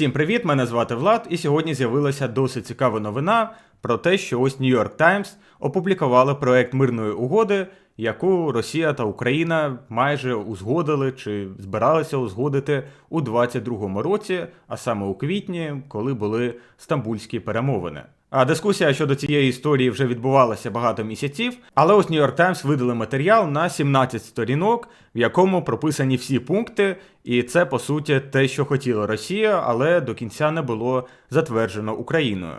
Всім привіт! Мене звати Влад, і сьогодні з'явилася досить цікава новина про те, що ось York Times опублікували проект мирної угоди, яку Росія та Україна майже узгодили чи збиралися узгодити у 22-му році, а саме у квітні, коли були стамбульські перемовини. А дискусія щодо цієї історії вже відбувалася багато місяців, але ось New York Times видали матеріал на 17 сторінок, в якому прописані всі пункти, і це по суті те, що хотіла Росія, але до кінця не було затверджено Україною.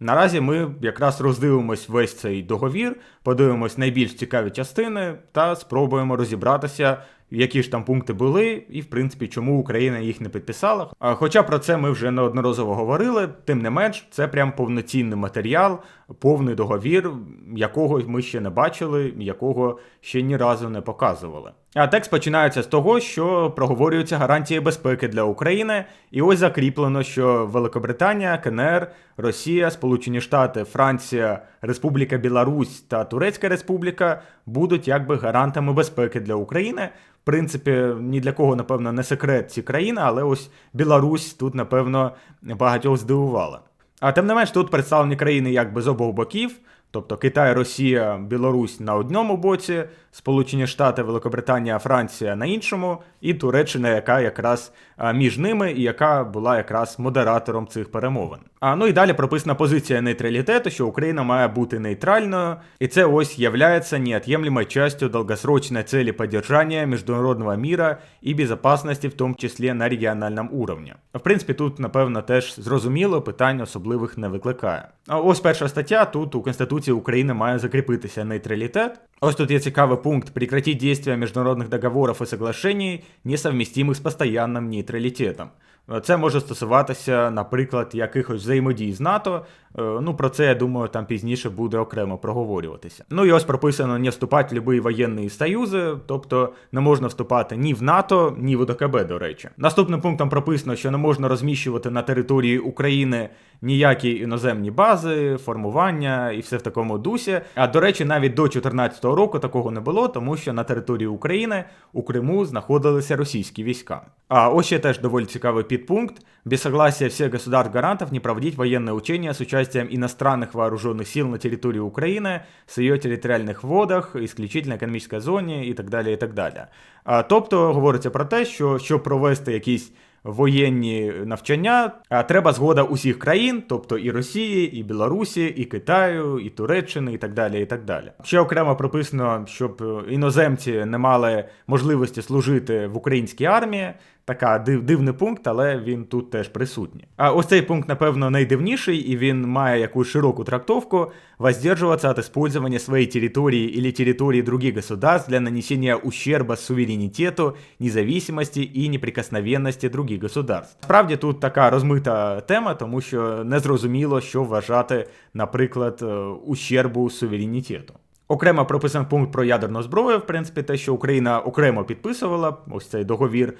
Наразі ми якраз роздивимось весь цей договір, подивимось найбільш цікаві частини та спробуємо розібратися, які ж там пункти були, і в принципі, чому Україна їх не підписала. Хоча про це ми вже неодноразово говорили, тим не менш, це прям повноцінний матеріал, повний договір, якого ми ще не бачили, якого ще ні разу не показували. А текст починається з того, що проговорюються гарантії безпеки для України, і ось закріплено, що Великобританія, КНР, Росія, Сполучені Штати, Франція, Республіка Білорусь та Турецька Республіка будуть якби гарантами безпеки для України. В принципі, ні для кого, напевно, не секрет ці країни, але ось Білорусь тут, напевно, багатьох здивувала. А тим не менш, тут представлені країни якби з обох боків. Тобто Китай, Росія, Білорусь на одному боці, Сполучені Штати, Великобританія, Франція на іншому, і Туреччина, яка якраз між ними і яка була якраз модератором цих перемовин. А ну і далі прописана позиція нейтралітету, що Україна має бути нейтральною, і це ось являється неотъемлемой частью долгосрочной цели поддержания международного мира і безопасности, в тому числі на регіональному уровні. В принципі, тут, напевно, теж зрозуміло, питань особливих не викликає. А ось перша стаття тут у Конституції України має закріпитися нейтралітет. Ось тут є цікавий пункт прекратить действия международных договоров и соглашений, несовместимых з постоянним нейтралітетом. Це може стосуватися, наприклад, якихось взаємодій з НАТО. Е, ну про це я думаю, там пізніше буде окремо проговорюватися. Ну і ось прописано не вступати в будь-які воєнні союзи, тобто не можна вступати ні в НАТО, ні в ОДКБ, до речі. Наступним пунктом прописано, що не можна розміщувати на території України ніякі іноземні бази, формування і все в такому дусі. А до речі, навіть до 2014 року такого не було, тому що на території України у Криму знаходилися російські війська. А ось ще теж доволі цікавий підпункт. Без согласия всех государств-гарантов не проводить военные учения с участием иностранных вооруженных сил на территории Украины, с ее территориальных водах, исключительно економічній зоні і так далі. і так далі. А, Тобто говориться про те, що щоб провести якісь воєнні навчання, А треба згода усіх країн, тобто і Росії, і Білорусі, і Китаю, і Туреччини, і так далі. і так далі. Ще окремо прописано, щоб іноземці не мали можливості служити в українській армії. Така див, дивний пункт, але він тут теж присутній. А ось цей пункт, напевно, найдивніший, і він має якусь широку трактовку воздерживаться от использования своей территории или территории других государств для нанесения ущерба суверенитету, независимости і неприкосновенності других государств. Справді тут така розмита тема, тому що незрозуміло, що вважати, наприклад, е, ущербу суверенітету. Окремо прописаний пункт про ядерну зброю, в принципі, те, що Україна окремо підписувала ось цей договір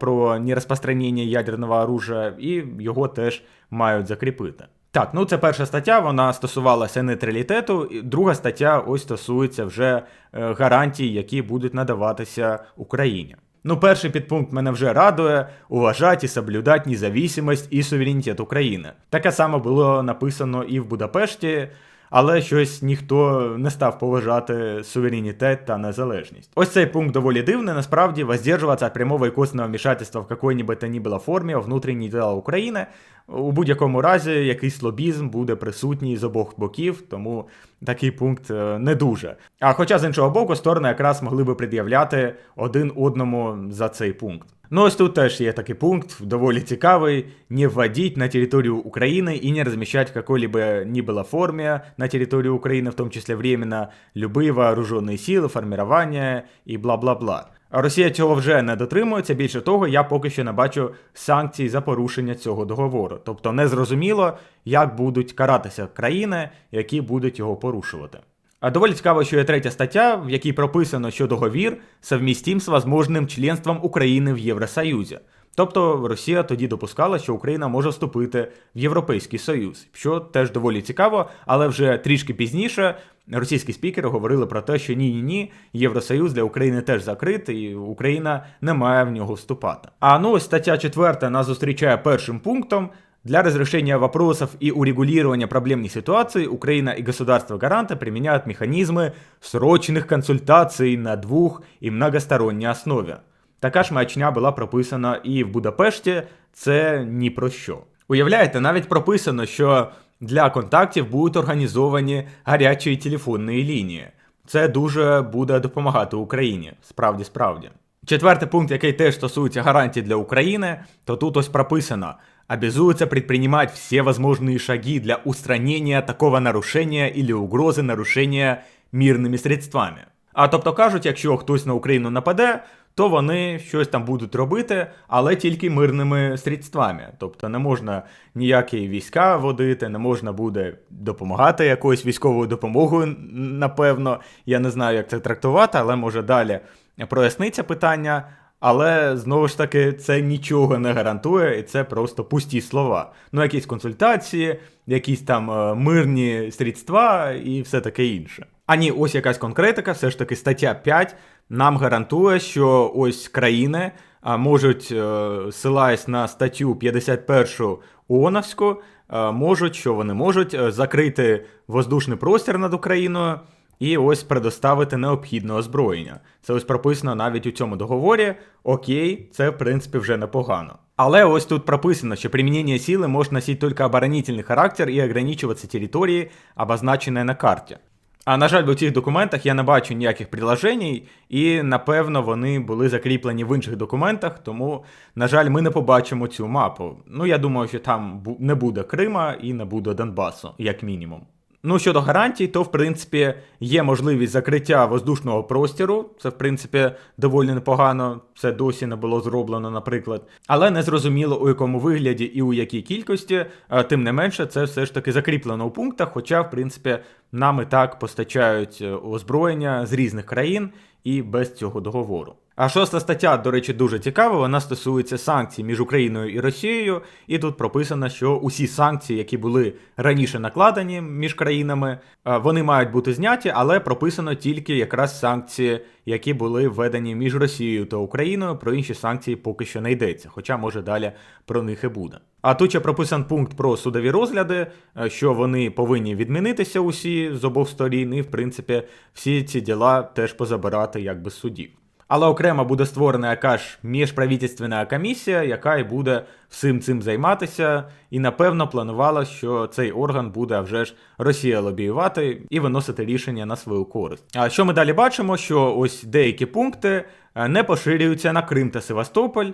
про нерозпространення ядерного оружия, і його теж мають закріпити. Так, ну це перша стаття, вона стосувалася нейтралітету. Друга стаття ось стосується вже е, гарантій, які будуть надаватися Україні. Ну, перший підпункт мене вже радує уважати і соблюдати незалежність і суверенітет України. Таке саме було написано і в Будапешті але щось ніхто не став поважати суверенітет та незалежність. Ось цей пункт доволі дивний. Насправді воздержуватися від прямого і косвенного вмішательства в би то ні була формі внутрішні дела України. У будь-якому разі якийсь лобізм буде присутній з обох боків, тому такий пункт е, не дуже. А хоча з іншого боку, сторони якраз могли би пред'являти один одному за цей пункт. Ну ось тут теж є такий пункт, доволі цікавий. Не вводить на територію України і не размещать в какой-либо ни было форме на території України, в тому числі временно, любые вооруженные сили, формирования і бла-бла-бла. А Росія цього вже не дотримується. Більше того, я поки що не бачу санкцій за порушення цього договору. Тобто не зрозуміло, як будуть каратися країни, які будуть його порушувати. А доволі цікаво, що є третя стаття, в якій прописано, що договір совмістим з возможним членством України в Євросоюзі. Тобто Росія тоді допускала, що Україна може вступити в Європейський Союз, що теж доволі цікаво, але вже трішки пізніше російські спікери говорили про те, що ні, ні, ні, Євросоюз для України теж закритий, і Україна не має в нього вступати. А ну ось стаття 4 нас зустрічає першим пунктом. Для разрешения вопросов и урегулирования проблемных ситуаций Украина и государство-гаранты применяют механизмы срочных консультаций на двух- и многосторонней основе. Така ж маячня була прописана і в Будапешті, це ні про що. Уявляєте, навіть прописано, що для контактів будуть організовані гарячі телефонні лінії. Це дуже буде допомагати Україні. Справді, справді. Четвертий пункт, який теж стосується гарантій для України, то тут ось прописано: обязуется предпринимать все возможные шаги для устранения такого нарушения или угрози нарушения мирними средствами. А тобто кажуть, якщо хтось на Україну нападе, то вони щось там будуть робити, але тільки мирними средствами. Тобто не можна ніякі війська водити, не можна буде допомагати якоюсь військовою допомогою, напевно. Я не знаю, як це трактувати, але може далі проясниться питання. Але знову ж таки це нічого не гарантує, і це просто пусті слова. Ну, якісь консультації, якісь там е, мирні средства і все таке інше. А ні, ось якась конкретика, все ж таки стаття 5 нам гарантує, що ось країни можуть, е, силаясь на статтю 51 ООНовську, е, можуть, що вони можуть закрити воздушний простір над Україною і ось предоставити необхідне озброєння. Це ось прописано навіть у цьому договорі. Окей, це в принципі вже непогано. Але ось тут прописано, що применение силы может носить только оборонительный характер и ограничиваться території, обозначенной на карті. А на жаль, у цих документах я не бачу ніяких приложень, і напевно вони були закріплені в інших документах, тому, на жаль, ми не побачимо цю мапу. Ну, я думаю, що там не буде Крима і не буде Донбасу, як мінімум. Ну, щодо гарантій, то в принципі є можливість закриття воздушного простіру. Це, в принципі, доволі непогано. Це досі не було зроблено, наприклад. Але не зрозуміло, у якому вигляді і у якій кількості. Тим не менше, це все ж таки закріплено у пунктах. Хоча, в принципі, нам і так постачають е, озброєння з різних країн і без цього договору. А шоста стаття, до речі, дуже цікава. Вона стосується санкцій між Україною і Росією, і тут прописано, що усі санкції, які були раніше накладені між країнами, вони мають бути зняті, але прописано тільки якраз санкції, які були введені між Росією та Україною. Про інші санкції поки що не йдеться, хоча може далі про них і буде. А тут ще прописан пункт про судові розгляди, що вони повинні відмінитися усі з обох сторін, і в принципі всі ці діла теж позабирати якби судів. Але окремо буде створена якась міжправительственна комісія, яка і буде всім цим займатися, і напевно планувала, що цей орган буде вже ж Росія лобіювати і виносити рішення на свою користь. А що ми далі бачимо? Що ось деякі пункти е, не поширюються на Крим та Севастополь.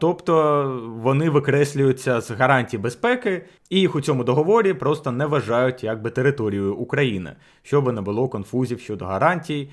Тобто вони викреслюються з гарантій безпеки, і їх у цьому договорі просто не вважають якби територією України, щоб не було конфузів щодо гарантій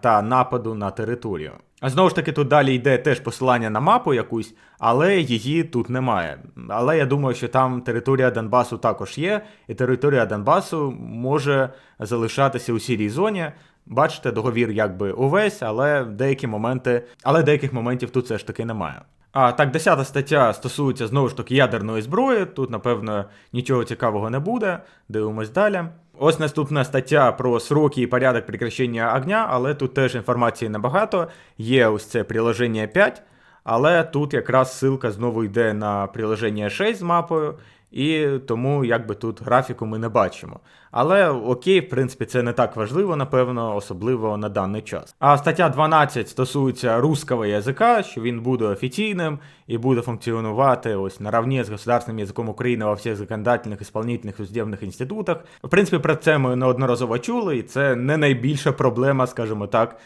та нападу на територію. А знову ж таки, тут далі йде теж посилання на мапу якусь, але її тут немає. Але я думаю, що там територія Донбасу також є, і територія Донбасу може залишатися у сірій зоні. Бачите, договір якби увесь, але деякі моменти, але деяких моментів тут все ж таки немає. А так, 10 стаття стосується знову ж таки ядерної зброї. Тут, напевно, нічого цікавого не буде. Дивимось далі. Ось наступна стаття про сроки і порядок прекращення огня, але тут теж інформації небагато. Є ось це приложення 5, але тут якраз ссылка знову йде на приложення 6 з мапою і тому якби тут графіку ми не бачимо. Але окей, в принципі, це не так важливо, напевно, особливо на даний час. А стаття 12 стосується русского язика, що він буде офіційним і буде функціонувати ось наравні з государственним язиком України во всіх законодательних, ісполнительних і судебних інститутах. В принципі, про це ми неодноразово чули, і це не найбільша проблема, скажімо так,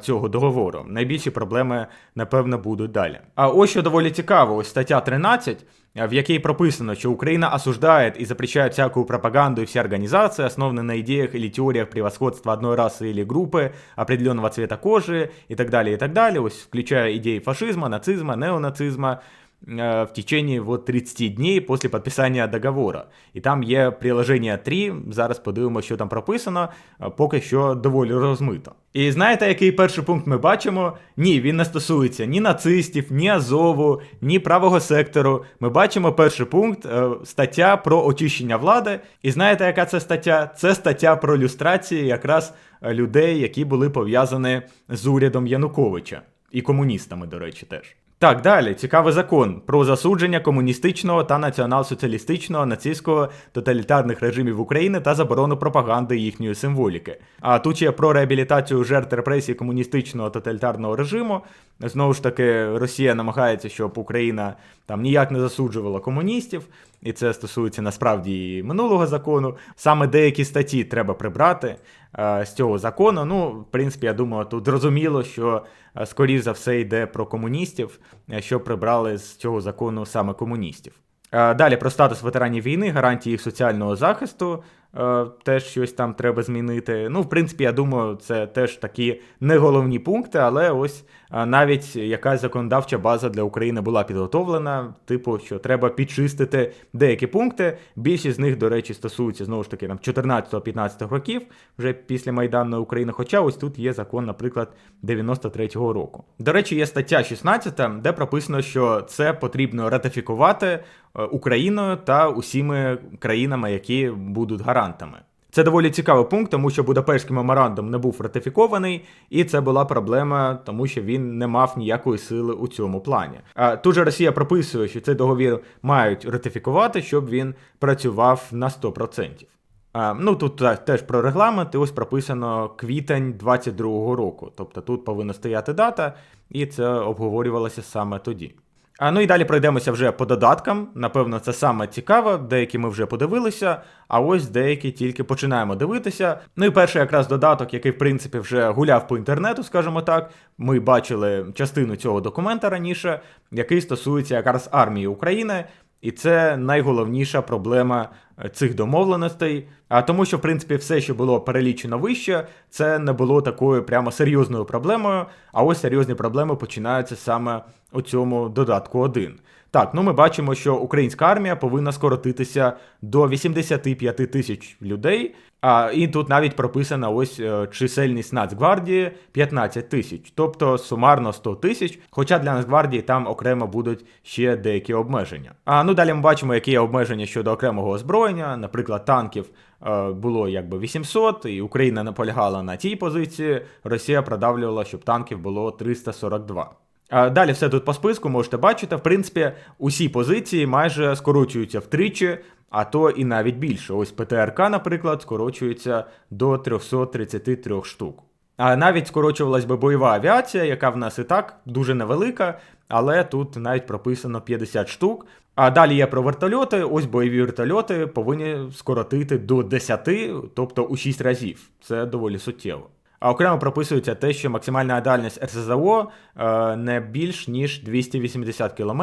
цього договору. Найбільші проблеми, напевно, будуть далі. А ось що доволі цікаво, ось стаття 13. в якій прописано, що Україна осуждає і запрещає всякую пропаганду і всі організації, основанные на ідеях или теоріях превосходства одної раси или групи, определенного цвета кожи і так далі. і так далі. Ось включає ідеї фашизму, нацизму, неонацизму, э, в течение вот 30 дней после подписання договора. І там є приложення 3, зараз подивимося, що там прописано, поки що доволі розмито. І знаєте, який перший пункт ми бачимо? Ні, він не стосується ні нацистів, ні Азову, ні правого сектору. Ми бачимо перший пункт е, стаття про очищення влади. І знаєте, яка це стаття? Це стаття про люстрації якраз е, людей, які були пов'язані з урядом Януковича і комуністами, до речі, теж. Так, далі цікавий закон про засудження комуністичного та націонал-соціалістичного нацистського тоталітарних режимів України та заборону пропаганди їхньої символіки. А тут є про реабілітацію жертв репресій комуністичного тоталітарного режиму. Знову ж таки, Росія намагається, щоб Україна там ніяк не засуджувала комуністів, і це стосується насправді і минулого закону. Саме деякі статті треба прибрати е, з цього закону. Ну, в принципі, я думаю, тут зрозуміло, що е, скоріш за все йде про комуністів, е, що прибрали з цього закону саме комуністів. Е, Далі про статус ветеранів війни, гарантії їх соціального захисту. Е, Теж щось там треба змінити. Ну, в принципі, я думаю, це теж такі не головні пункти, але ось е, навіть якась законодавча база для України була підготовлена. Типу, що треба підчистити деякі пункти. Більшість з них, до речі, стосуються знову ж таки там 14-15 років, вже після Майданної України. Хоча ось тут є закон, наприклад, 93-го року. До речі, є стаття 16, де прописано, що це потрібно ратифікувати е, Україною та усіми країнами, які будуть гарантами. Це доволі цікавий пункт, тому що Будапештський меморандум не був ратифікований, і це була проблема, тому що він не мав ніякої сили у цьому плані. А тут же Росія прописує, що цей договір мають ратифікувати, щоб він працював на 100%. А, ну тут теж про регламент, і ось прописано квітень 22-го року. Тобто тут повинна стояти дата, і це обговорювалося саме тоді. А ну і далі пройдемося вже по додаткам. Напевно, це саме цікаво. Деякі ми вже подивилися, а ось деякі тільки починаємо дивитися. Ну і перший якраз додаток, який в принципі вже гуляв по інтернету, скажімо так. Ми бачили частину цього документа раніше, який стосується якраз армії України. І це найголовніша проблема е, цих домовленостей. А тому, що в принципі все, що було перелічено вище, це не було такою прямо серйозною проблемою. А ось серйозні проблеми починаються саме у цьому додатку 1. Так, ну ми бачимо, що українська армія повинна скоротитися до 85 тисяч людей. А і тут навіть прописана ось е, чисельність Нацгвардії 15 тисяч, тобто сумарно 100 тисяч. Хоча для Нацгвардії там окремо будуть ще деякі обмеження. А ну далі ми бачимо, які є обмеження щодо окремого озброєння. Наприклад, танків е, було якби 800, і Україна наполягала на тій позиції. Росія продавлювала, щоб танків було 342. Далі все тут по списку можете бачити. В принципі, усі позиції майже скорочуються втричі, а то і навіть більше. Ось ПТРК, наприклад, скорочується до 333 штук. А навіть скорочувалась би бойова авіація, яка в нас і так дуже невелика, але тут навіть прописано 50 штук. А далі є про вертольоти. Ось бойові вертольоти повинні скоротити до 10, тобто у 6 разів. Це доволі суттєво. А окремо прописується те, що максимальна дальність РСЗО е, не більш ніж 280 км.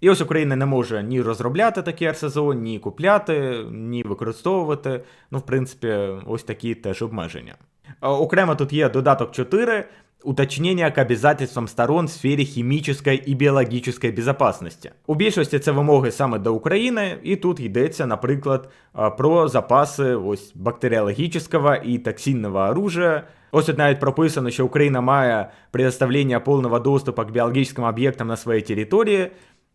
І ось Україна не може ні розробляти такі РСЗО, ні купляти, ні використовувати. Ну, в принципі, ось такі теж обмеження. Е, Окремо тут є додаток 4. Уточнення к обязательствам сторон в сфері хімічної і біологічної безпечності. У більшості це вимоги саме до України, і тут йдеться, наприклад, про запаси ось бактеріологічного і токсинного оружия. Ось тут навіть прописано, що Україна має предоставлення повного доступу к біологічним об'єктам на своїй території,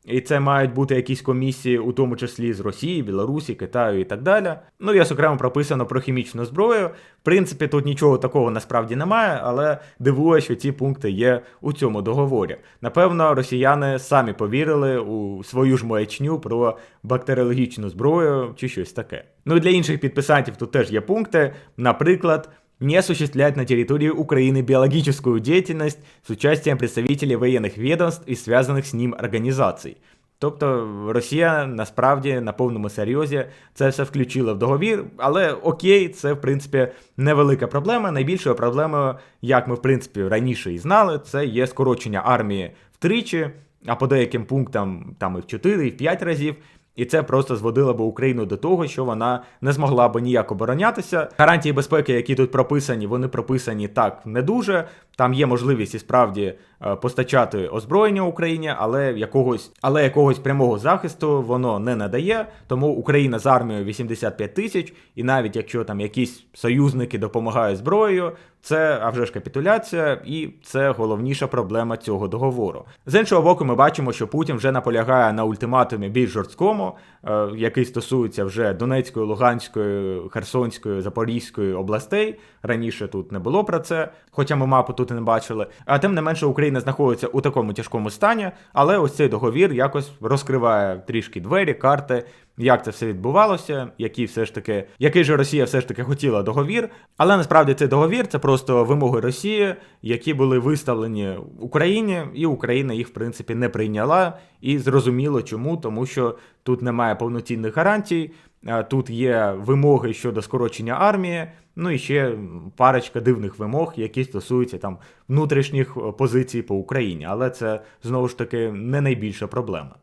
і це мають бути якісь комісії, у тому числі з Росії, Білорусі, Китаю і так далі. Ну і ось окремо прописано про хімічну зброю. В принципі, тут нічого такого насправді немає, але дивує, що ці пункти є у цьому договорі. Напевно, росіяни самі повірили у свою ж маячню про бактеріологічну зброю чи щось таке. Ну і для інших підписантів тут теж є пункти, наприклад не осуществлять на территории Украины биологическую деятельность с участием представителей военных ведомств и связанных з ним організацій. Тобто Росія насправді на повному серйозі це все включила в договір, але окей, це в принципі невелика проблема. Найбільшою проблемою, як ми в принципі раніше і знали, це є скорочення армії втричі, а по деяким пунктам там і в 4, і в 5 разів. І це просто зводило б Україну до того, що вона не змогла б ніяк оборонятися. Гарантії безпеки, які тут прописані, вони прописані так не дуже. Там є можливість і справді е, постачати озброєння Україні, але якогось, але якогось прямого захисту воно не надає. Тому Україна з армією 85 тисяч, і навіть якщо там якісь союзники допомагають зброєю, це а вже ж капітуляція, і це головніша проблема цього договору. З іншого боку, ми бачимо, що Путін вже наполягає на ультиматумі більш жорсткому, е, який стосується вже Донецької, Луганської, Херсонської, Запорізької областей. Раніше тут не було про це, хоча ми мапу тут і не бачили. А тим не менше Україна знаходиться у такому тяжкому стані, але ось цей договір якось розкриває трішки двері, карти. Як це все відбувалося, які все ж таки, який же Росія все ж таки хотіла договір, але насправді цей договір це просто вимоги Росії, які були виставлені Україні, і Україна їх в принципі не прийняла. І зрозуміло чому, тому що тут немає повноцінних гарантій, тут є вимоги щодо скорочення армії. Ну і ще парочка дивних вимог, які стосуються там внутрішніх позицій по Україні, але це знову ж таки не найбільша проблема.